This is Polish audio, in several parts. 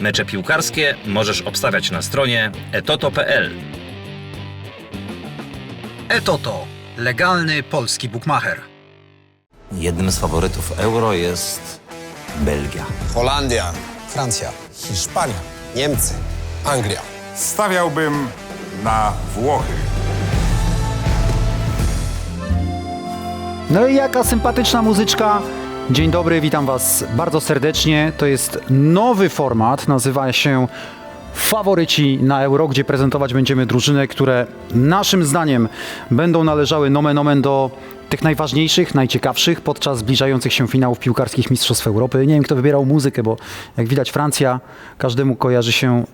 Mecze piłkarskie możesz obstawiać na stronie etoto.pl. Etoto. Legalny polski bukmacher. Jednym z faworytów euro jest Belgia. Holandia, Francja. Hiszpania, Niemcy, Anglia. Stawiałbym na Włochy. No i jaka sympatyczna muzyczka. Dzień dobry, witam Was bardzo serdecznie. To jest nowy format, nazywa się Faworyci na Euro, gdzie prezentować będziemy drużyny, które naszym zdaniem będą należały nomen omen do tych najważniejszych, najciekawszych podczas zbliżających się finałów piłkarskich Mistrzostw Europy. Nie wiem, kto wybierał muzykę, bo jak widać Francja każdemu kojarzy się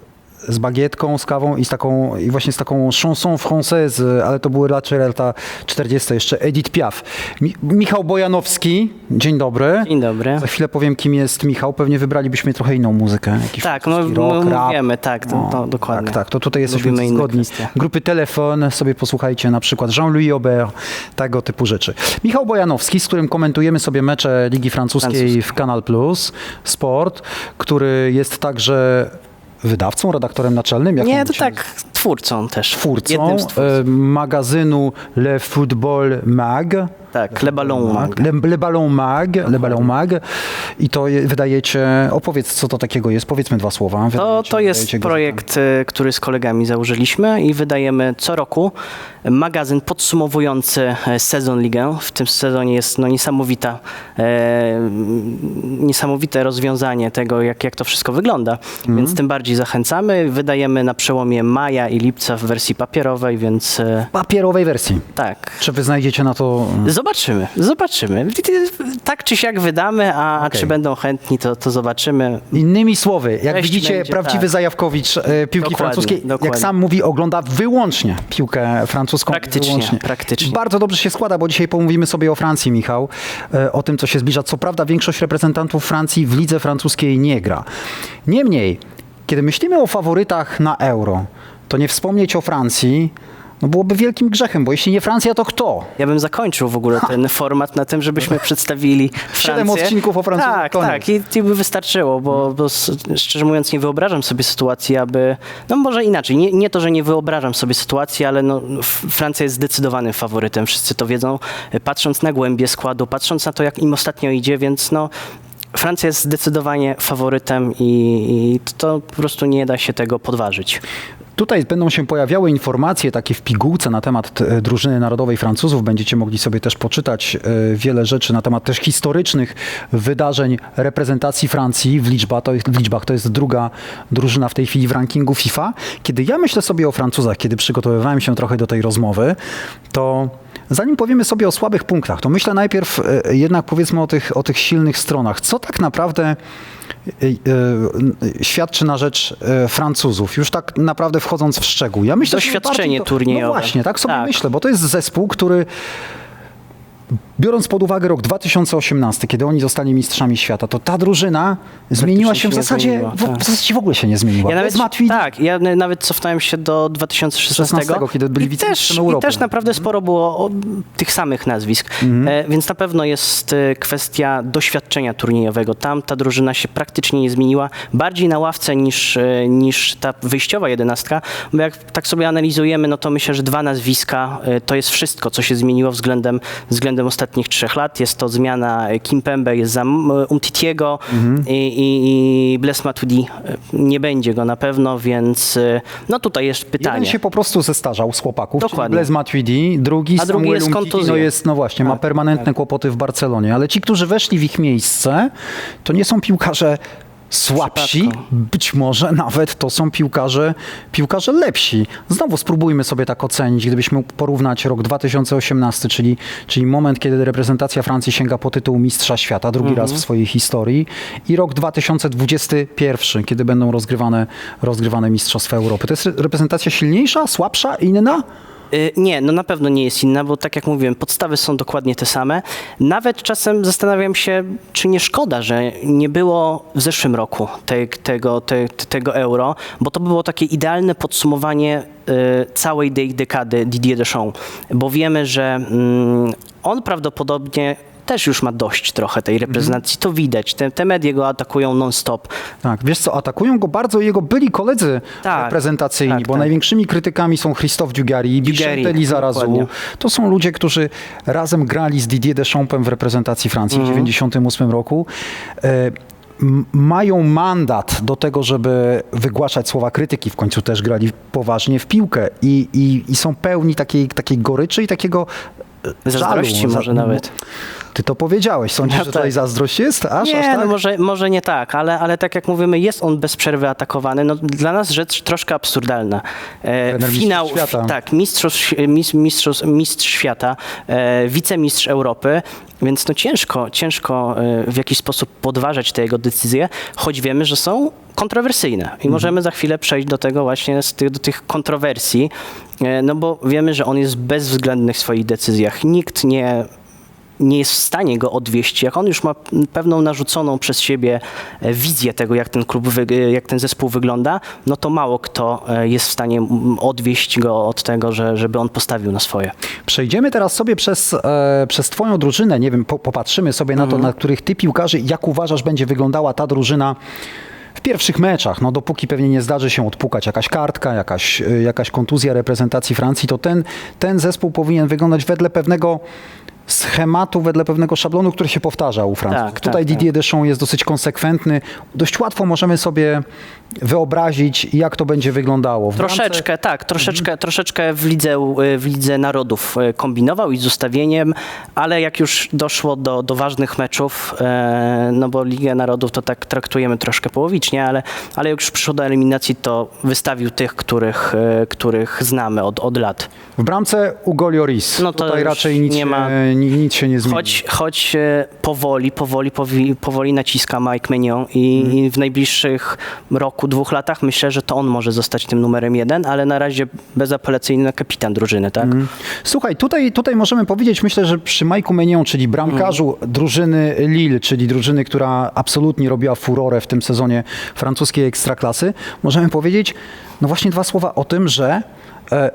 z bagietką, z kawą i z taką, i właśnie z taką chanson française, ale to były raczej lata 40. jeszcze Edith Piaf. Mi Michał Bojanowski, dzień dobry. Dzień dobry. Za chwilę powiem, kim jest Michał. Pewnie wybralibyśmy trochę inną muzykę. Jakiś Tak, no francuski rock, rap. wiemy, tak, to, to dokładnie. Tak, tak, to tutaj jesteśmy Lubimy zgodni. Grupy Telefon, sobie posłuchajcie na przykład Jean-Louis Aubert, tego typu rzeczy. Michał Bojanowski, z którym komentujemy sobie mecze Ligi Francuskiej Francuskiej. w Kanal Plus Sport, który jest także wydawcą, redaktorem naczelnym. Jak Nie, to tak, twórcą też. twórcą e, magazynu Le Football Mag. Tak, Le Ballon Mag. Le, Le Ballon Mag, Le Ballon Mag. I to je, wydajecie, opowiedz co to takiego jest, powiedzmy dwa słowa. To, Wydajecie- to jest wydajecie go- projekt, y, który z kolegami założyliśmy i wydajemy co roku magazyn podsumowujący e, sezon ligę. W tym sezonie jest no, niesamowita, e, niesamowite rozwiązanie tego, jak, jak to wszystko wygląda. Mhm. Więc tym bardziej zachęcamy. Wydajemy na przełomie maja i lipca w wersji papierowej, więc e, Papierowej wersji. tak. Czy wy znajdziecie na to... Zobaczymy, zobaczymy. Tak czy siak wydamy, a, Okej. czy będą chętni, to, to zobaczymy. Innymi słowy, jak Treść widzicie, będzie, prawdziwy tak. Zajawkowicz e, piłki Dokładnie, francuskiej, jak dokładnie. sam mówi, ogląda wyłącznie piłkę francuską. Praktycznie, wyłącznie. praktycznie. Bardzo dobrze się składa, bo dzisiaj pomówimy sobie o Francji, Michał, e, o tym, co się zbliża. Co prawda większość reprezentantów Francji w lidze francuskiej nie gra. Niemniej, kiedy myślimy o faworytach na Euro, to nie wspomnieć o Francji no byłoby wielkim grzechem, bo jeśli nie Francja, to kto? Ja bym zakończył w ogóle ten format na tym, żebyśmy przedstawili Siedem Francję. odcinków o Francji, Tak, koniec. tak. I, I by wystarczyło, bo, bo s- szczerze mówiąc nie wyobrażam sobie sytuacji, aby... No może inaczej. Nie, nie to, że nie wyobrażam sobie sytuacji, ale no, Francja jest zdecydowanym faworytem. Wszyscy to wiedzą. Patrząc na głębie składu, patrząc na to, jak im ostatnio idzie, więc no... Francja jest zdecydowanie faworytem i, i to po prostu nie da się tego podważyć. Tutaj będą się pojawiały informacje takie w pigułce na temat e, drużyny narodowej Francuzów. Będziecie mogli sobie też poczytać e, wiele rzeczy na temat też historycznych wydarzeń reprezentacji Francji w, liczba, to w liczbach. To jest druga drużyna w tej chwili w rankingu FIFA. Kiedy ja myślę sobie o Francuzach, kiedy przygotowywałem się trochę do tej rozmowy, to zanim powiemy sobie o słabych punktach, to myślę najpierw e, jednak powiedzmy o tych, o tych silnych stronach. Co tak naprawdę e, e, świadczy na rzecz Francuzów, już tak naprawdę wchodząc w szczegół. Ja myślę, że Doświadczenie bardziej turniejowe. No właśnie, tak sobie Tak. myślę, bo to jest zespół, który biorąc pod uwagę rok 2018, kiedy oni zostali mistrzami świata, to ta drużyna zmieniła się w zasadzie, zmieniła, w, tak. w zasadzie w ogóle się nie zmieniła. Ja nawet, Matuidi, tak, ja nawet cofnąłem się do 2016, 16, kiedy byli i też, wicemistrzem i Europy. też naprawdę sporo było o, tych samych nazwisk, e, więc na pewno jest e, kwestia doświadczenia turniejowego. Tam ta drużyna się praktycznie nie zmieniła, bardziej na ławce niż, e, niż ta wyjściowa jedenastka, bo jak tak sobie analizujemy, no to myślę, że dwa nazwiska e, to jest wszystko, co się zmieniło względem, względem ostatnich trzech lat. Jest to zmiana e, Kimpembe, jest za M- Umtitiego i, i, i Blaise Matuidi. E, Nie będzie go na pewno, więc e, no tutaj jest pytanie. Jeden się po prostu zestarzał z chłopaków, Dokładnie. Blaise Matuidi, drugi, A drugi Samuel jest Umtiti, no jest, no właśnie, ma Tak, permanentne kłopoty w Barcelonie, ale ci, którzy weszli w ich miejsce, to nie są piłkarze słabsi, być może nawet to są piłkarze, piłkarze lepsi. Znowu spróbujmy sobie tak ocenić, gdybyśmy porównać rok 2018, czyli, czyli moment, kiedy reprezentacja Francji sięga po tytuł Mistrza Świata, drugi raz w swojej historii i rok 2021, kiedy będą rozgrywane, rozgrywane Mistrzostwa Europy. To jest reprezentacja silniejsza, słabsza, inna? Y, Nie, no na pewno nie jest inna, bo tak jak mówiłem, podstawy są dokładnie te same. Nawet czasem zastanawiam się, czy nie szkoda, że nie było w zeszłym roku te, tego, te, tego euro, bo to było takie idealne podsumowanie y, całej tej dekady Didier Deschamps, bo wiemy, że mm, on prawdopodobnie też już ma dość trochę tej reprezentacji, to widać. Te, te media go atakują non-stop. Tak, wiesz co, atakują go bardzo jego byli koledzy Tak, reprezentacyjni, tak, bo tak. największymi krytykami są Christophe Dugarry, Michel Lizarazu. To są ludzie, którzy razem grali z Didier Deschampsem w reprezentacji Francji Mhm. w 1998 roku. E, mają mandat do tego, żeby wygłaszać słowa krytyki. W końcu też grali poważnie w piłkę i, i, i są pełni takiej, takiej goryczy i takiego Zazdrości żalu. może nawet. Ty to powiedziałeś. Sądzisz, No że tak. tutaj zazdrość jest? Aż, Nie, aż tak? no może, może nie tak, ale, ale tak jak mówimy, jest on bez przerwy atakowany. No, dla nas rzecz troszkę absurdalna. E, finał, świata. tak, mistrz, mistrz, mistrz, mistrz świata, e, wicemistrz Europy, więc no ciężko, ciężko e, w jakiś sposób podważać te jego decyzje, choć wiemy, że są kontrowersyjne. I możemy za chwilę przejść do tego właśnie, tych, do tych kontrowersji, e, no bo wiemy, że on jest bezwzględny w swoich decyzjach. Nikt nie nie jest w stanie go odwieść, jak on już ma pewną narzuconą przez siebie e, wizję tego, jak ten klub, e, jak ten zespół wygląda, no to mało kto e, jest w stanie odwieść go od tego, że, żeby on postawił na swoje. Przejdziemy teraz sobie przez, e, przez twoją drużynę, nie wiem, po, popatrzymy sobie na to, Mhm. na których ty piłkarzy, jak uważasz będzie wyglądała ta drużyna w pierwszych meczach, no dopóki pewnie nie zdarzy się odpukać jakaś kartka, jakaś, jakaś kontuzja reprezentacji Francji, to ten, ten zespół powinien wyglądać wedle pewnego schematu, wedle pewnego szablonu, który się powtarza u Francuzów. Tak, Tutaj tak, Didier Deschamps jest dosyć konsekwentny. Dość łatwo możemy sobie wyobrazić, jak to będzie wyglądało. W Troszeczkę, tak, troszeczkę, troszeczkę w lidze, e, w lidze Narodów e, kombinował i z ustawieniem, ale jak już doszło do, do ważnych meczów, e, no bo Ligę Narodów to tak traktujemy troszkę połowicznie, ale, ale jak już przyszło do eliminacji, to wystawił tych, których, których znamy od, od lat. W bramce Ugo Lloris. No to Tutaj raczej nic, nie ma- nic się nie zmieni. Choć, choć e, powoli, powoli, powoli, powoli naciska Mike Mignon i, i w najbliższych roku, dwóch latach myślę, że to on może zostać tym numerem jeden, ale na razie bezapelacyjny kapitan drużyny, tak? Słuchaj, tutaj, tutaj możemy powiedzieć, myślę, że przy Majku Menion, czyli bramkarzu drużyny Lille, czyli drużyny, która absolutnie robiła furorę w tym sezonie francuskiej ekstraklasy, możemy powiedzieć, no właśnie dwa słowa o tym, że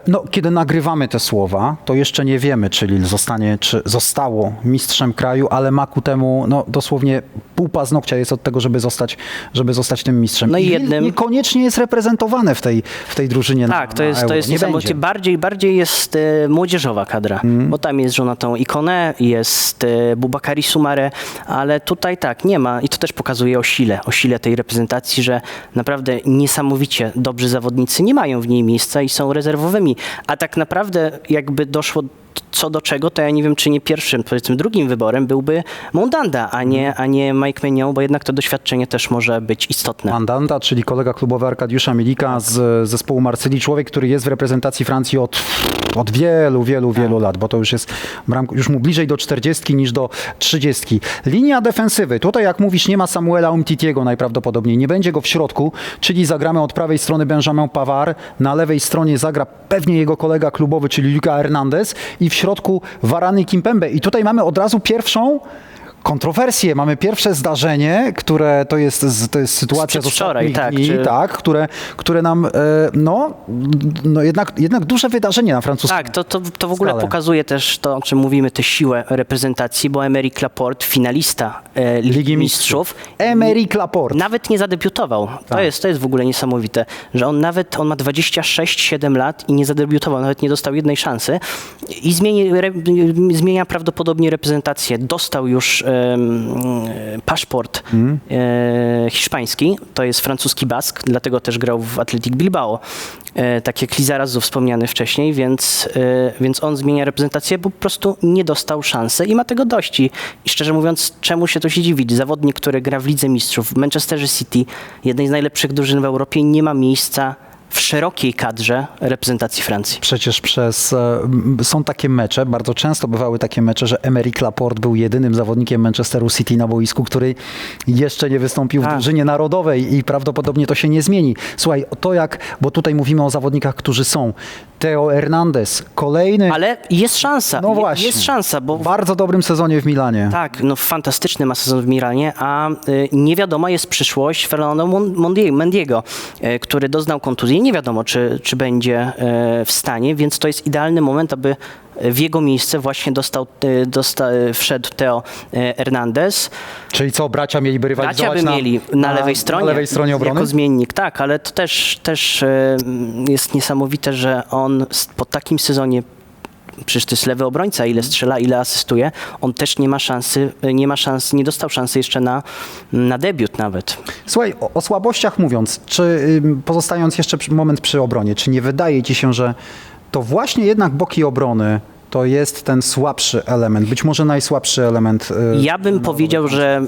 no, kiedy nagrywamy te słowa, to jeszcze nie wiemy, czy Lille zostanie, czy zostało mistrzem kraju, ale ma ku temu no, dosłownie pół paznokcia jest od tego, żeby zostać, żeby zostać tym mistrzem. No i jednym- niekoniecznie jest reprezentowane w tej, w tej drużynie Tak, na, to jest, to jest Nie niesamowicie. Bardziej, bardziej jest e, młodzieżowa kadra, bo tam jest Jonathan Ikone, jest e, Bubakari Sumare, ale tutaj tak, nie ma i to też pokazuje o sile, o sile tej reprezentacji, że naprawdę niesamowicie dobrzy zawodnicy nie mają w niej miejsca i są rezerwowymi, a tak naprawdę jakby doszło co do czego, to ja nie wiem, czy nie pierwszym, powiedzmy drugim wyborem byłby Mondanda, a nie, a nie Mike Mignon, bo jednak to doświadczenie też może być istotne. Mandanda, czyli kolega klubowy Arkadiusza Milika z zespołu Marsylii, człowiek, który jest w reprezentacji Francji od, od wielu, wielu, wielu lat, bo to już jest już mu bliżej do 40 niż do 30. Linia defensywy. Tutaj, jak mówisz, nie ma Samuela Umtitiego najprawdopodobniej. Nie będzie go w środku, czyli zagramy od prawej strony Benjamin Pavard, na lewej stronie zagra pewnie jego kolega klubowy, czyli Luka Hernandez i w środku Varane i Kimpembe. I tutaj mamy od razu pierwszą kontrowersję. Mamy pierwsze zdarzenie, które to jest, to jest sytuacja z wczoraj, tak, dni, czy- tak które, które nam, e, no, no jednak, jednak duże wydarzenie na francuskim. Tak, to, to, to w ogóle skalę. pokazuje też to, o czym mówimy, tę siłę reprezentacji, bo Emerick Laporte, finalista e, Ligi, Ligi Mistrzów, Emerick Laporte. nawet nie zadebiutował. To, Tak. jest, to jest w ogóle niesamowite, że on nawet, on ma 26-7 lat i nie zadebiutował, nawet nie dostał jednej szansy i zmieni, re, zmienia prawdopodobnie reprezentację. Dostał już e, paszport Mhm. e, hiszpański, to jest francuski Bask, dlatego też grał w Athletic Bilbao, e, tak jak Lizarazu wspomniany wcześniej, więc, e, więc on zmienia reprezentację, bo po prostu nie dostał szansy i ma tego dość. I, I szczerze mówiąc, czemu się tu się dziwić? Zawodnik, który gra w Lidze Mistrzów w Manchesterze City, jednej z najlepszych drużyn w Europie, nie ma miejsca w szerokiej kadrze reprezentacji Francji. Przecież przez, e, są takie mecze, bardzo często bywały takie mecze, że Emerick Laporte był jedynym zawodnikiem Manchesteru City na boisku, który jeszcze nie wystąpił w Tak. drużynie narodowej i prawdopodobnie to się nie zmieni. Słuchaj, to jak, bo tutaj mówimy o zawodnikach, którzy są. Theo Hernandez, kolejny, Ale jest szansa. no właśnie, Jest szansa, bo w bardzo dobrym sezonie w Milanie. Tak, no fantastyczny ma sezon w Milanie, a y, nie wiadoma jest przyszłość Fernando Mendiego. e, który doznał kontuzji. Nie wiadomo, czy, czy będzie e, w stanie, więc to jest idealny moment, aby w jego miejsce właśnie dostał, e, dosta, e, wszedł Teo e, Hernandez. Czyli co, bracia mieliby rywalizować Bracia by na, mieli na, lewej stronie. Na lewej stronie obrony? Jako zmiennik, tak, ale to też, też jest niesamowite, że on po takim sezonie Przecież to jest lewy obrońca, ile strzela, ile asystuje. On też nie ma szansy, nie ma szans, nie dostał szansy jeszcze na, na debiut nawet. Słuchaj, o, o słabościach mówiąc, czy pozostając jeszcze moment przy obronie, czy nie wydaje ci się, że to właśnie jednak boki obrony to jest ten słabszy element, być może najsłabszy element? y, Ja bym powiedział, że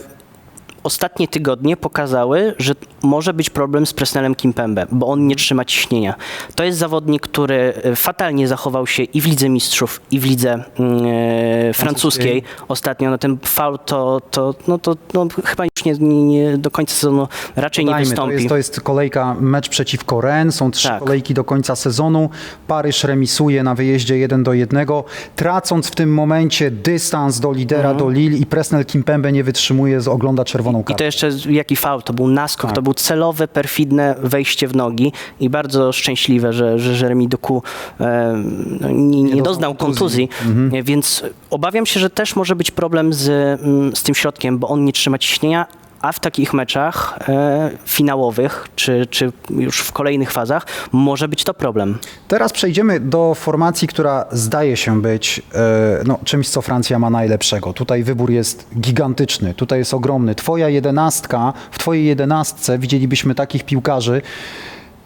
ostatnie tygodnie pokazały, że może być problem z Presnelem Kimpembe, bo on nie trzyma ciśnienia. To jest zawodnik, który e, fatalnie zachował się i w Lidze Mistrzów, i w Lidze e, francuskiej ostatnio. No ten faul to, to, no to no, chyba już nie, nie, nie do końca sezonu raczej nie Dajmy, to wystąpi. jest, to jest kolejka, mecz przeciwko Rennes, są trzy Tak. kolejki do końca sezonu. Paryż remisuje na wyjeździe 1 do 1, tracąc w tym momencie dystans do lidera, Mhm. do Lille i Presnel Kimpembe nie wytrzymuje, z- ogląda czerwoną I kartę. to jeszcze jaki faul, to był naskok, Tak. to był celowe, perfidne wejście w nogi i bardzo szczęśliwe, że, że Jeremy Doku e, no, nie, nie doznał kontuzji, E, więc obawiam się, że też może być problem z, mm, z tym środkiem, bo on nie trzyma ciśnienia, a w takich meczach e, finałowych, czy, czy już w kolejnych fazach, może być to problem. Teraz przejdziemy do formacji, która zdaje się być e, no, czymś, co Francja ma najlepszego. Tutaj wybór jest gigantyczny, tutaj jest ogromny. Twoja jedenastka, w twojej jedenastce widzielibyśmy takich piłkarzy,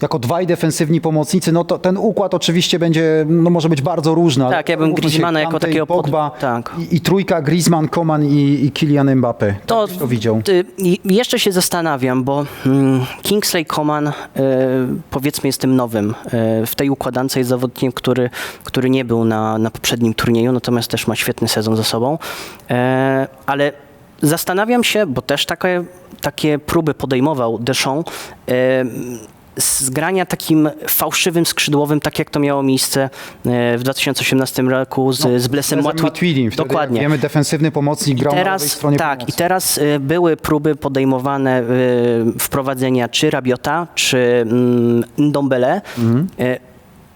jako dwaj defensywni pomocnicy, no to ten układ oczywiście będzie, no może być bardzo różny. Tak, ja bym Griezmana jako takiego pod- Pogba tak. i, i trójka Griezmann, Coman i, i Kylian Mbappé. To, Tak to widział. y, i- jeszcze się zastanawiam, bo mm, Kingsley Coman y, powiedzmy jest tym nowym. Y, w tej układance jest zawodnikiem, który, który nie był na, na poprzednim turnieju, natomiast też ma świetny sezon za sobą. E, ale zastanawiam się, bo też takie, takie próby podejmował Deschamps, e, z grania takim fałszywym skrzydłowym, tak jak to miało miejsce e, w 2018 roku z, z Blesem. Wtedy, Dokładnie. Wiemy, defensywny pomocnik I grał na teraz, stronie tak, pomocy. i teraz y, były próby podejmowane y, wprowadzenia czy Rabiota, czy mm, Ndombele, Mhm.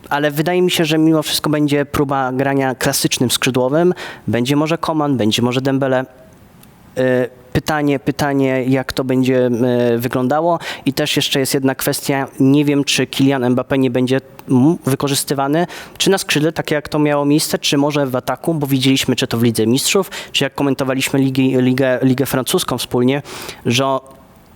ale wydaje mi się, że mimo wszystko będzie próba grania klasycznym skrzydłowym, będzie może Koman, będzie może Dembele. Y, Pytanie, pytanie, jak to będzie y, wyglądało. I też jeszcze jest jedna kwestia. Nie wiem, czy Kylian Mbappé nie będzie wykorzystywany, czy na skrzydle, takie jak to miało miejsce, czy może w ataku, bo widzieliśmy, czy to w Lidze Mistrzów, czy jak komentowaliśmy Ligi, Ligę, Ligę Francuską wspólnie, że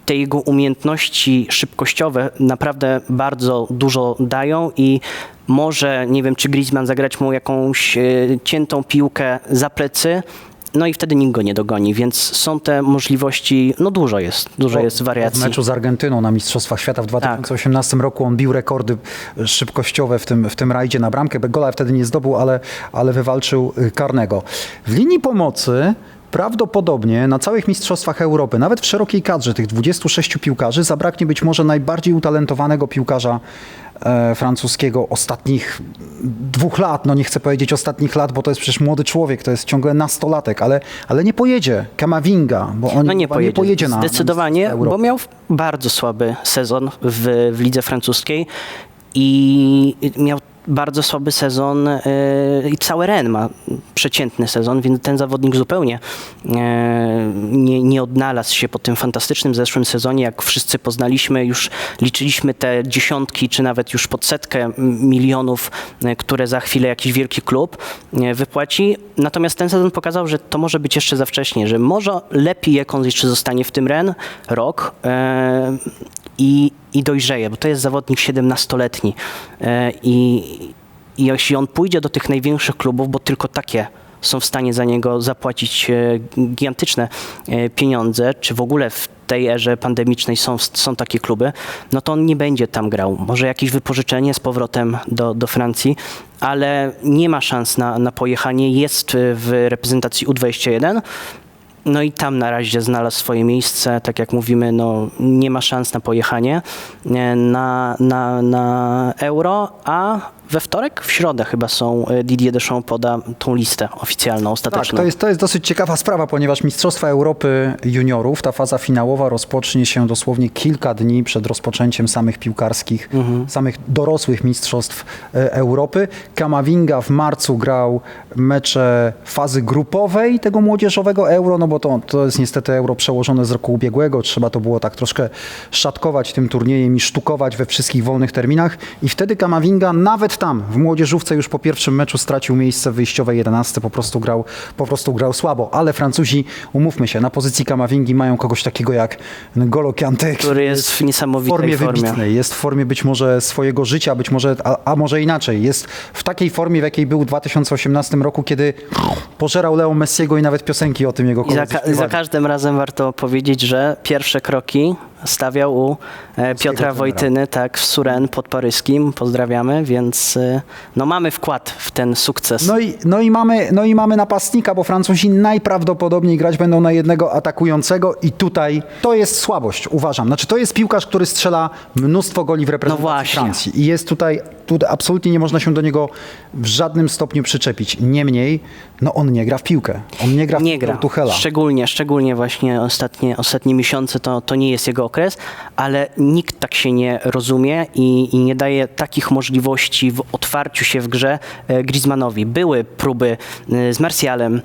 te jego umiejętności szybkościowe naprawdę bardzo dużo dają i może, nie wiem, czy Griezmann zagrać mu jakąś e, ciętą piłkę za plecy, no i wtedy nikt go nie dogoni, więc są te możliwości, no dużo jest, dużo jest W wariacji. meczu z Argentyną na Mistrzostwach Świata w 2018 roku on bił rekordy szybkościowe w tym, w tym rajdzie na bramkę. Gola wtedy nie zdobył, ale, ale wywalczył y, karnego. W linii pomocy prawdopodobnie na całych Mistrzostwach Europy, nawet w szerokiej kadrze tych 26 piłkarzy, zabraknie być może najbardziej utalentowanego piłkarza e, francuskiego ostatnich dwóch lat, no nie chcę powiedzieć ostatnich lat, bo to jest przecież młody człowiek, to jest ciągle nastolatek, ale, ale nie pojedzie. Kamavinga, bo on No nie pojedzie, nie pojedzie na na Zdecydowanie, Mistrzostwa bo miał bardzo słaby sezon w, w lidze francuskiej i miał bardzo słaby sezon e, i cały Ren ma przeciętny sezon, więc ten zawodnik zupełnie e, nie, nie odnalazł się po tym fantastycznym zeszłym sezonie, jak wszyscy poznaliśmy, już liczyliśmy te dziesiątki, czy nawet już pod setkę milionów, e, które za chwilę jakiś wielki klub wypłaci. Natomiast ten sezon pokazał, że to może być jeszcze za wcześnie, że może lepiej, jak on jeszcze zostanie w tym Ren rok, i, i dojrzeje, bo to jest zawodnik 17-letni. E, I, I jeśli on pójdzie do tych największych klubów, bo tylko takie są w stanie za niego zapłacić e, gigantyczne e, pieniądze, czy w ogóle w tej erze pandemicznej są, są takie kluby, no to on nie będzie tam grał. Może jakieś wypożyczenie z powrotem do, do Francji, ale nie ma szans na, na pojechanie. Jest w reprezentacji U21, no i tam na razie znalazł swoje miejsce. Tak jak mówimy, no, nie ma szans na pojechanie na, na, na euro, a we wtorek, w środę chyba są, e, Didier Deschamps poda tą listę oficjalną, Tak, ostateczną. to jest, to jest dosyć ciekawa sprawa, ponieważ Mistrzostwa Europy Juniorów, ta faza finałowa rozpocznie się dosłownie kilka dni przed rozpoczęciem samych piłkarskich, samych dorosłych Mistrzostw e, Europy. Kamavinga w marcu grał mecze fazy grupowej tego młodzieżowego Euro, no bo to, to jest niestety Euro przełożone z roku ubiegłego, trzeba to było tak troszkę szatkować tym turniejem i sztukować we wszystkich wolnych terminach i wtedy Kamavinga nawet tam. W młodzieżówce już po pierwszym meczu stracił miejsce w wyjściowej 11, po prostu grał, po prostu grał słabo, ale Francuzi, umówmy się, na pozycji Kamavingi mają kogoś takiego jak N'Golo Kanté, który jest w w niesamowitej formie formie. wybitnej, jest w formie być może swojego życia, być może, a, a może inaczej, jest w takiej formie, w jakiej był w 2018 roku, kiedy pożerał Leo Messiego i nawet piosenki o tym jego I za, koledzy ka- za każdym razem warto powiedzieć, że pierwsze kroki stawiał u e, Piotra. Wojtyny, tak, w Suren pod Paryskim. Pozdrawiamy, więc e, no mamy wkład w ten sukces. No i, no, i mamy, no i mamy napastnika, bo Francuzi najprawdopodobniej grać będą na jednego atakującego i tutaj to jest słabość, uważam. Znaczy to jest piłkarz, który strzela mnóstwo goli w reprezentacji No. Francji i jest tutaj, tutaj absolutnie nie można się do niego w żadnym stopniu przyczepić. Niemniej, no on nie gra w piłkę. On nie gra w nie piłkę gra. Tuchela. Szczególnie, szczególnie właśnie ostatnie, ostatnie miesiące to, to nie jest jego okres, ale nikt tak się nie rozumie i, i nie daje takich możliwości w otwarciu się w grze e, Griezmannowi. Były próby e, z Martialem,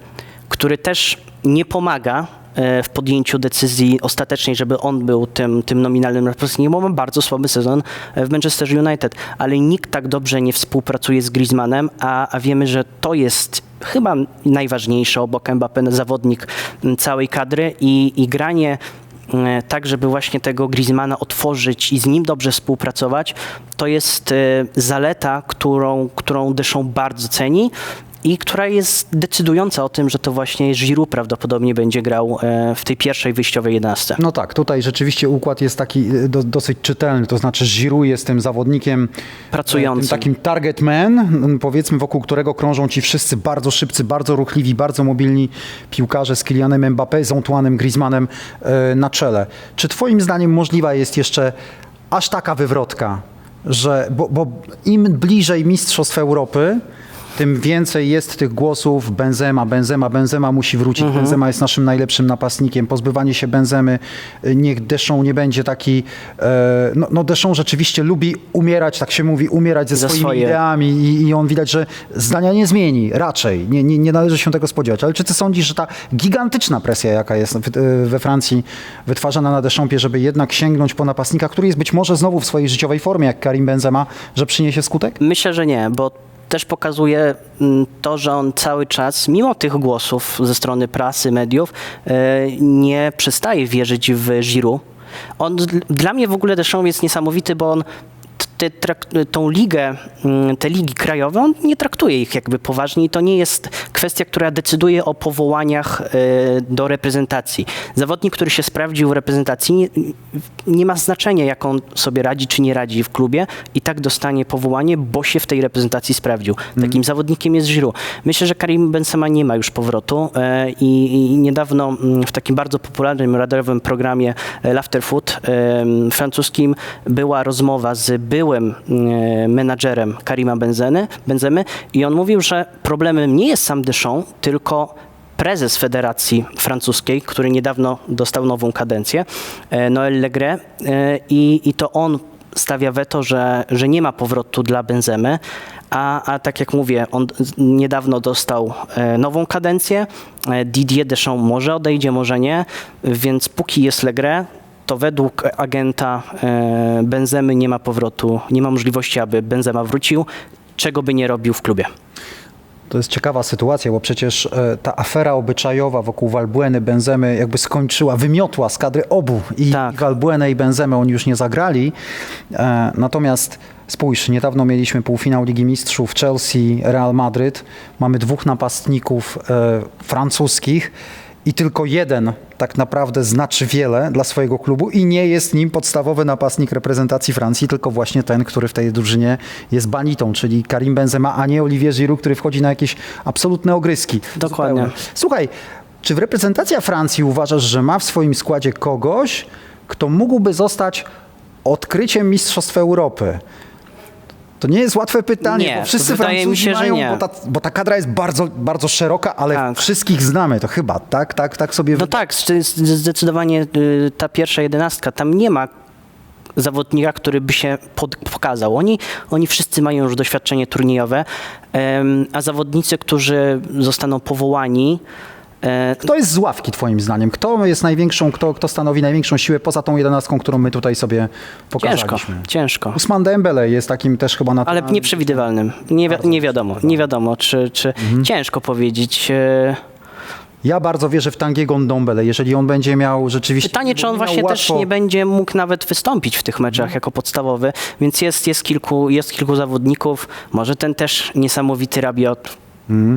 który też nie pomaga e, w podjęciu decyzji ostatecznej, żeby on był tym, tym nominalnym reprezentantem, bo ma bardzo słaby sezon w Manchester United, ale nikt tak dobrze nie współpracuje z Griezmannem, a, a wiemy, że to jest chyba najważniejszy obok Mbappé zawodnik całej kadry i, i granie tak, żeby właśnie tego Griezmana otworzyć i z nim dobrze współpracować, to jest e, zaleta, którą, którą Deschamps bardzo ceni i która jest decydująca o tym, że to właśnie Giroud prawdopodobnie będzie grał e, w tej pierwszej wyjściowej 11. No tak, tutaj rzeczywiście układ jest taki y, do, dosyć czytelny, to znaczy Giroud jest tym zawodnikiem Pracującym. Tym takim target man, powiedzmy wokół którego krążą ci wszyscy bardzo szybcy, bardzo ruchliwi, bardzo mobilni piłkarze z Kylianem Mbappé, z Antoine'em Griezmannem e, na czele. Czy twoim zdaniem możliwa jest jeszcze aż taka wywrotka, że, bo, bo im bliżej Mistrzostw Europy, tym więcej jest tych głosów Benzema, Benzema, Benzema musi wrócić, Mhm. Benzema jest naszym najlepszym napastnikiem, pozbywanie się Benzemy, y, niech Deschamps nie będzie taki, e, no, no Deschamps rzeczywiście lubi umierać, tak się mówi, umierać ze swoimi swoje. ideami i, i on widać, że zdania nie zmieni, raczej, nie, nie, nie należy się tego spodziewać, ale czy ty sądzisz, że ta gigantyczna presja, jaka jest e, we Francji wytwarzana na Deschampsie, żeby jednak sięgnąć po napastnika, który jest być może znowu w swojej życiowej formie, jak Karim Benzema, że przyniesie skutek? Myślę, że nie, bo też pokazuje mm, to, że on cały czas, mimo tych głosów ze strony prasy, mediów, e, nie przestaje wierzyć w Giroud. On, dla mnie w ogóle Deschamps jest niesamowity, bo on te, tą ligę, mm, te ligi krajowe, on nie traktuje ich jakby poważnie i to nie jest kwestia, która decyduje o powołaniach e, do reprezentacji. Zawodnik, który się sprawdził w reprezentacji, nie, nie ma znaczenia, jak on sobie radzi czy nie radzi w klubie i tak dostanie powołanie, bo się w tej reprezentacji sprawdził. Takim zawodnikiem jest Giroud. Myślę, że Karim Benzema nie ma już powrotu e, i, i niedawno mm, w takim bardzo popularnym radiowym programie e, Laughter Food francuskim była rozmowa z byłym e, menadżerem Karima Benzeny, Benzemy i on mówił, że problemem nie jest sam Deschamps, tylko prezes Federacji Francuskiej, który niedawno dostał nową kadencję, e, Noël Legre e, i, i to on stawia weto, że, że nie ma powrotu dla Benzemy, a, a tak jak mówię, on niedawno dostał nową kadencję, Didier Deschamps może odejdzie, może nie, więc póki jest Legre, to według agenta e, Benzemy nie ma powrotu, nie ma możliwości, aby Benzema wrócił, czego by nie robił w klubie. To jest ciekawa sytuacja, bo przecież e, ta afera obyczajowa wokół Valbueny, Benzemy jakby skończyła, wymiotła z kadry obu i Tak. i Valbuenę i Benzemę oni już nie zagrali. E, natomiast spójrz, niedawno mieliśmy półfinał Ligi Mistrzów Chelsea, Real Madryt. Mamy dwóch napastników francuskich i tylko jeden tak naprawdę znaczy wiele dla swojego klubu i nie jest nim podstawowy napastnik reprezentacji Francji, tylko właśnie ten, który w tej drużynie jest banitą, czyli Karim Benzema, a nie Olivier Giroud, który wchodzi na jakieś absolutne ogryski. Dokładnie. Zupełnie. Słuchaj, czy w reprezentacja Francji uważasz, że ma w swoim składzie kogoś, kto mógłby zostać odkryciem Mistrzostw Europy? To nie jest łatwe pytanie, Nie, bo wszyscy Francuzi się, mają, nie. Bo, ta, bo ta kadra jest bardzo, bardzo szeroka, ale Tak. wszystkich znamy, to chyba, tak, tak, tak sobie... No tak, zde- zdecydowanie y, ta pierwsza jedenastka, tam nie ma zawodnika, który by się pod, pokazał. Oni, oni wszyscy mają już doświadczenie turniejowe, a zawodnicy, którzy zostaną powołani, Kto jest z ławki twoim zdaniem? Kto jest największą, kto, kto stanowi największą siłę poza tą jedenastką, którą my tutaj sobie ciężko, pokazaliśmy? ciężko. Usman Dembele jest takim też chyba na Ale nieprzewidywalnym. Nie, wi- nie wiadomo, nie wiadomo, czy, czy ciężko powiedzieć. e, Ja bardzo wierzę w Tangiego Ndombele. Jeżeli on będzie miał rzeczywiście... Pytanie, czy on właśnie też łatwo- nie będzie mógł nawet wystąpić w tych meczach jako podstawowy, więc jest, jest, kilku, jest kilku zawodników, może ten też niesamowity Rabiot,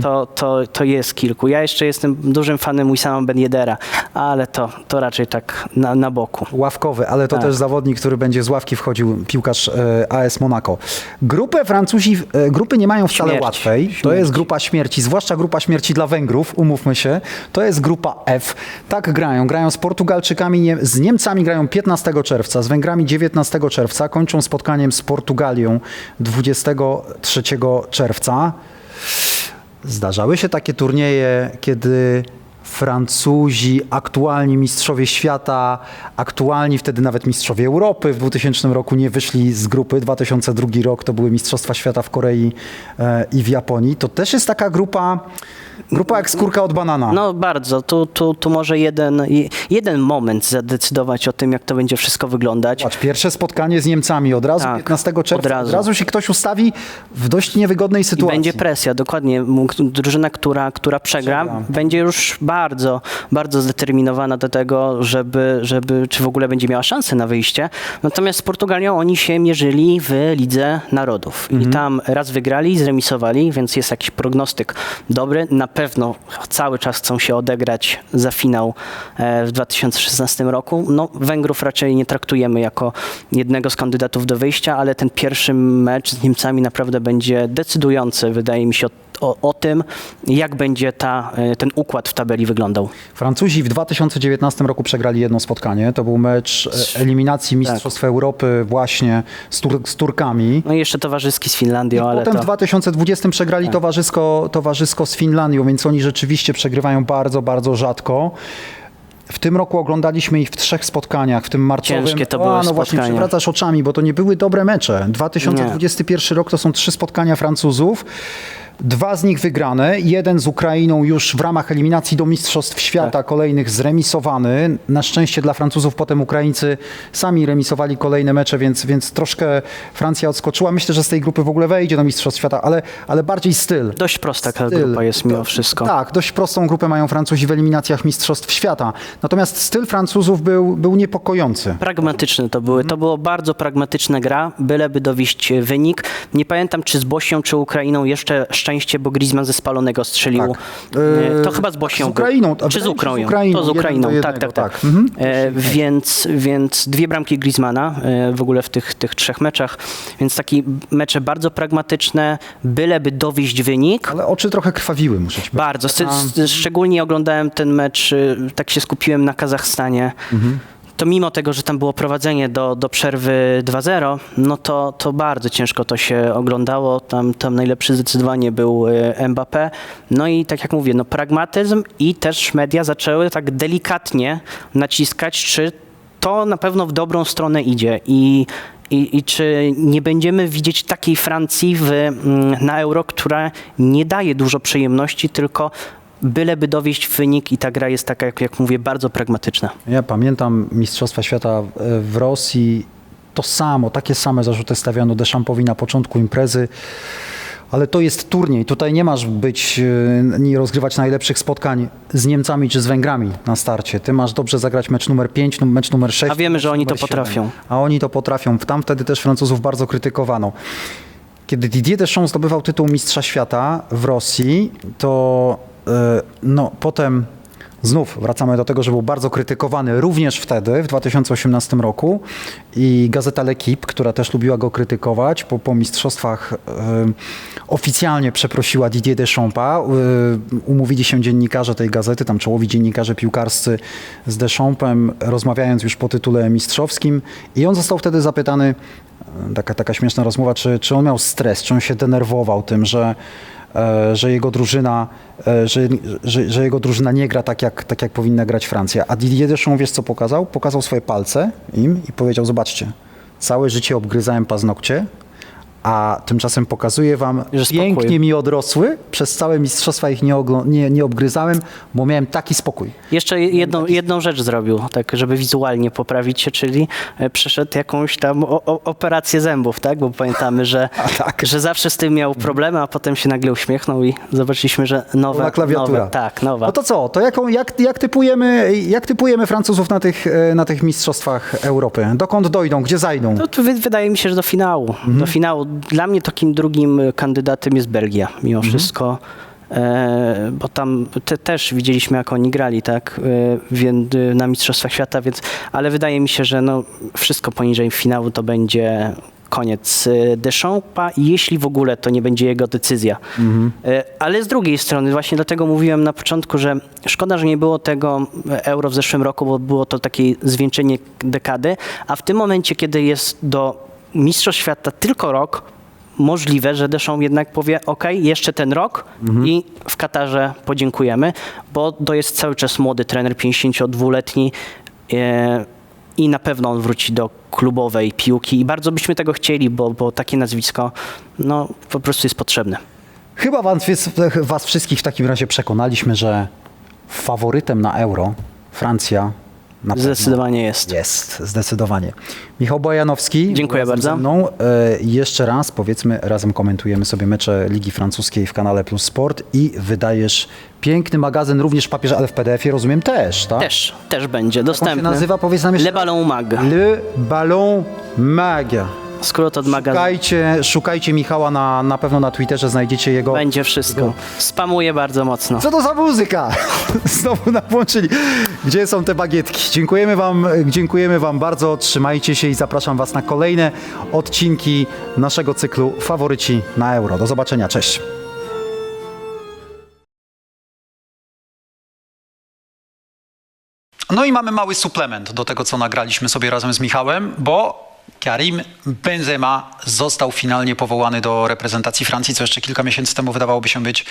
to, to, to jest kilku. Ja jeszcze jestem dużym fanem Wissama Ben Yedera, ale to, to raczej tak na, na boku. Ławkowy, ale to Tak. też zawodnik, który będzie z ławki wchodził, piłkarz e, AS Monaco. Grupę Francuzi, e, grupy nie mają wcale Śmierci. łatwej. To Śmierci. jest grupa śmierci, zwłaszcza grupa śmierci dla Węgrów, umówmy się. To jest grupa F. Tak grają. Grają z Portugalczykami, nie, z Niemcami grają 15 czerwca, z Węgrami 19 czerwca, kończą spotkaniem z Portugalią 23 czerwca. Zdarzały się takie turnieje, kiedy Francuzi, aktualni mistrzowie świata, aktualni wtedy nawet mistrzowie Europy w 2000 roku nie wyszli z grupy. 2002 rok to były Mistrzostwa Świata w Korei e, i w Japonii. To też jest taka grupa, grupa jak skórka od banana. No bardzo, tu, tu, tu może jeden, jeden moment zadecydować o tym, jak to będzie wszystko wyglądać. Patrz, pierwsze spotkanie z Niemcami od razu Tak, 15 czerwca. od razu. Od razu się ktoś ustawi w dość niewygodnej I sytuacji. będzie presja, dokładnie. Drużyna, która, która przegra, Przegra. będzie już bardzo, bardzo zdeterminowana do tego, żeby, żeby, czy w ogóle będzie miała szansę na wyjście. Natomiast z Portugalią oni się mierzyli w Lidze Narodów. Mhm. I tam raz wygrali, zremisowali, więc jest jakiś prognostyk dobry. Na pewno cały czas chcą się odegrać za finał e, w 2016 roku. No, Węgrów raczej nie traktujemy jako jednego z kandydatów do wyjścia, ale ten pierwszy mecz z Niemcami naprawdę będzie decydujący, wydaje mi się, o, o, o tym, jak będzie ta, e, ten układ w tabeli wyglądał. Francuzi w 2019 roku przegrali jedno spotkanie. To był mecz e, eliminacji Tak. Mistrzostw Europy właśnie z, Tur- z Turkami. No i jeszcze towarzyski z Finlandią, ale Potem to... w 2020 przegrali Tak. towarzysko, towarzysko z Finlandią, więc oni rzeczywiście przegrywają bardzo, bardzo rzadko. W tym roku oglądaliśmy ich w trzech spotkaniach, w tym marcowym. Ciężkie to były no właśnie, przewracasz oczami, bo to nie były dobre mecze. 2021 rok to są trzy spotkania Francuzów. Dwa z nich wygrane, jeden z Ukrainą już w ramach eliminacji do Mistrzostw Świata, Tak. kolejnych zremisowany. Na szczęście dla Francuzów potem Ukraińcy sami remisowali kolejne mecze, więc, więc troszkę Francja odskoczyła. Myślę, że z tej grupy w ogóle wejdzie do Mistrzostw Świata, ale, ale bardziej styl. Dość prosta ta grupa jest mimo wszystko. Tak, dość prostą grupę mają Francuzi w eliminacjach Mistrzostw Świata. Natomiast styl Francuzów był, był niepokojący. Pragmatyczne to były. To było bardzo pragmatyczna gra, byleby dowieść e, wynik. Nie pamiętam, czy z Bosnią, czy Ukrainą jeszcze szczęście, bo Griezmann ze spalonego strzelił. Tak. E, To E, chyba z Bosnią. z Ukrainą. Czy z się, z Ukrainą. Ukrainą. To z Ukrainą, tak, jednego, tak, tak. tak. Mhm. E, więc, więc dwie bramki Griezmana e, w ogóle w tych, tych trzech meczach. Więc takie mecze bardzo pragmatyczne, byleby dowieść wynik. Ale oczy trochę krwawiły, muszę ci powiedzieć. Bardzo. Szczególnie oglądałem ten mecz, y, tak się skupiłem na Kazachstanie. To mimo tego, że tam było prowadzenie do, do przerwy 2-0, no to, to bardzo ciężko to się oglądało. Tam, tam najlepszy zdecydowanie był y, Mbappé. No i tak jak mówię, no pragmatyzm i też media zaczęły tak delikatnie naciskać, czy to na pewno w dobrą stronę idzie i i, I czy nie będziemy widzieć takiej Francji w, mm, na Euro, która nie daje dużo przyjemności, tylko byleby dowieść wynik i ta gra jest taka, jak, jak mówię, bardzo pragmatyczna. Ja pamiętam Mistrzostwa Świata w Rosji. To samo, takie same zarzuty stawiano Deschampowi na początku imprezy. Ale to jest turniej. Tutaj nie masz być, e, nie rozgrywać najlepszych spotkań z Niemcami czy z Węgrami na starcie. Ty masz dobrze zagrać mecz numer 5, mecz numer 6. A wiemy, że oni to potrafią. 7. A oni to potrafią. Tam wtedy też Francuzów bardzo krytykowano. Kiedy Didier Deschamps zdobywał tytuł Mistrza Świata w Rosji, to no, potem Znów wracamy do tego, że był bardzo krytykowany również wtedy, w 2018 roku i gazeta L'Equipe, która też lubiła go krytykować, po, po mistrzostwach e, oficjalnie przeprosiła Didier Deschampa. E, umówili się dziennikarze tej gazety, tam czołowi dziennikarze piłkarscy z Deschampem, rozmawiając już po tytule mistrzowskim i on został wtedy zapytany, e, taka, taka śmieszna rozmowa, czy, czy on miał stres, czy on się denerwował tym, że e, że jego drużyna, e, że, że, że jego drużyna nie gra tak jak, tak, jak powinna grać Francja. A Didier Deschamps, wiesz co pokazał? Pokazał swoje palce im i powiedział, zobaczcie, całe życie obgryzałem paznokcie, a tymczasem pokazuję wam, Że spokój. pięknie mi odrosły, przez całe mistrzostwa ich nie, nie, nie obgryzałem, bo miałem taki spokój. Jeszcze jedną, jedną rzecz zrobił, tak, żeby wizualnie poprawić się, czyli e, przeszedł jakąś tam o, o, operację zębów, tak? Bo pamiętamy, że, tak. że zawsze z tym miał problemy, a potem się nagle uśmiechnął i zobaczyliśmy, że nowe. Nowa klawiatura. Nowe, tak, nowa. No to co? To jaką, jak, jak, typujemy, jak typujemy Francuzów na tych, e, na tych mistrzostwach Europy? Dokąd dojdą? Gdzie zajdą? No to wy- wydaje mi się, że do finału. Mhm. Do finału. Dla mnie takim drugim y, kandydatem jest Belgia, mimo Mhm. wszystko. E, bo tam te, też widzieliśmy, jak oni grali, tak, e, na Mistrzostwach Świata, więc, ale wydaje mi się, że no, wszystko poniżej finału to będzie koniec y, Deschampa, jeśli w ogóle to nie będzie jego decyzja. E, Ale z drugiej strony, właśnie dlatego mówiłem na początku, że szkoda, że nie było tego euro w zeszłym roku, bo było to takie zwieńczenie dekady, a w tym momencie, kiedy jest do Mistrzostw Świata tylko rok, możliwe, że Deschamps jednak powie, ok, jeszcze ten rok i w Katarze podziękujemy, bo to jest cały czas młody trener, 52-letni e, i na pewno on wróci do klubowej piłki i bardzo byśmy tego chcieli, bo, bo takie nazwisko no, po prostu jest potrzebne. Chyba was, was wszystkich w takim razie przekonaliśmy, że faworytem na euro Francja na Zdecydowanie jest. Jest, zdecydowanie. Michał Bojanowski. Dziękuję bardzo. Ze mną. E, jeszcze raz, powiedzmy, razem komentujemy sobie mecze Ligi Francuskiej w kanale Plus Sport i wydajesz piękny magazyn, również w papierze, ale w PDF-ie rozumiem też, tak? Też, też będzie Jak on dostępny. się nazywa? Powiedz nam jeszcze. Le Ballon Mag. Le Ballon Mag. Skrót od magazynu. Szukajcie, szukajcie Michała na, na pewno na Twitterze, znajdziecie jego... Będzie wszystko. Spamuję bardzo mocno. Co to za muzyka? Znowu nam włączyli. Gdzie są te bagietki? Dziękujemy wam, dziękujemy wam bardzo. Trzymajcie się i zapraszam was na kolejne odcinki naszego cyklu Faworyci na Euro. Do zobaczenia. Cześć. No i mamy mały suplement do tego, co nagraliśmy sobie razem z Michałem, bo Karim Benzema został finalnie powołany do reprezentacji Francji, co jeszcze kilka miesięcy temu wydawałoby się być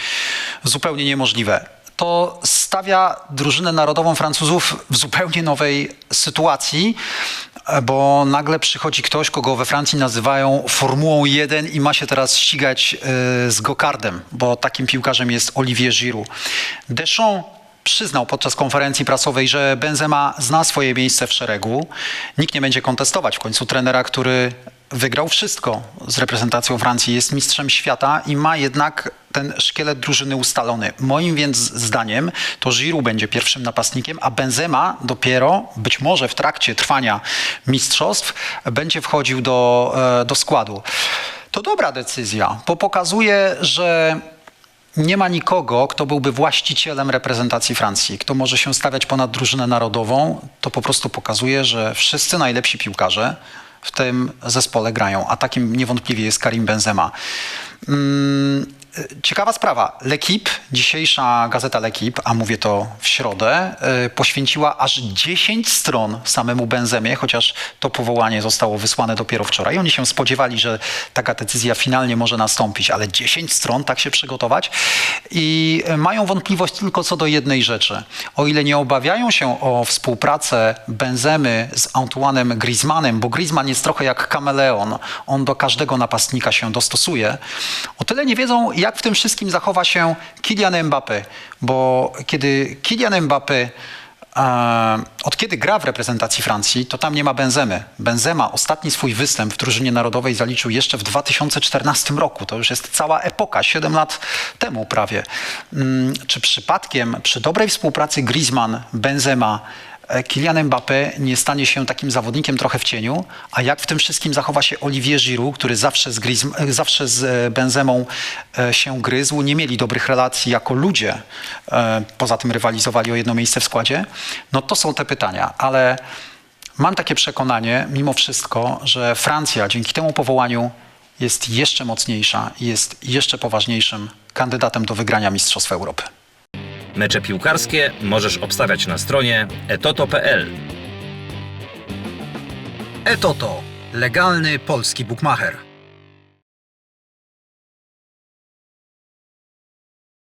zupełnie niemożliwe. To stawia drużynę narodową Francuzów w zupełnie nowej sytuacji, bo nagle przychodzi ktoś, kogo we Francji nazywają Formułą 1 i ma się teraz ścigać y, z Gokardem, bo takim piłkarzem jest Olivier Giroud. Deschamps przyznał podczas konferencji prasowej, że Benzema zna swoje miejsce w szeregu. Nikt nie będzie kontestować w końcu trenera, który wygrał wszystko z reprezentacją Francji, jest mistrzem świata i ma jednak ten szkielet drużyny ustalony. Moim więc zdaniem to Giroud będzie pierwszym napastnikiem, a Benzema dopiero być może w trakcie trwania mistrzostw będzie wchodził do, e, do składu. To dobra decyzja, bo pokazuje, że nie ma nikogo, kto byłby właścicielem reprezentacji Francji, kto może się stawiać ponad drużynę narodową. To po prostu pokazuje, że wszyscy najlepsi piłkarze w tym zespole grają, a takim niewątpliwie jest Karim Benzema. Mm, Ciekawa sprawa. L'Equipe, dzisiejsza gazeta L'Equipe, a mówię to w środę, y, poświęciła aż 10 stron samemu Benzemie, chociaż to powołanie zostało wysłane dopiero wczoraj. Oni się spodziewali, że taka decyzja finalnie może nastąpić, ale 10 stron tak się przygotować i y, mają wątpliwość tylko co do jednej rzeczy. O ile nie obawiają się o współpracę Benzemy z Antoine'em Griezmannem, bo Griezmann jest trochę jak kameleon, on do każdego napastnika się dostosuje, o tyle nie wiedzą, jak w tym wszystkim zachowa się Kylian Mbappé, bo kiedy Kylian Mbappé e, od kiedy gra w reprezentacji Francji, to tam nie ma Benzemy. Benzema ostatni swój występ w drużynie narodowej zaliczył jeszcze w 2014 roku. To już jest cała epoka, 7 lat temu prawie. Mm, Czy przypadkiem przy dobrej współpracy Griezmann, Benzema Kylian Mbappé nie stanie się takim zawodnikiem trochę w cieniu, a jak w tym wszystkim zachowa się Olivier Giroud, który zawsze z, e, zawsze z e, Benzemą e, się gryzł, nie mieli dobrych relacji jako ludzie, e, poza tym rywalizowali o jedno miejsce w składzie, no to są te pytania, ale mam takie przekonanie, mimo wszystko, że Francja dzięki temu powołaniu jest jeszcze mocniejsza jest jeszcze poważniejszym kandydatem do wygrania Mistrzostw Europy. Mecze piłkarskie możesz obstawiać na stronie etoto.pl. Etoto. Legalny polski bookmacher.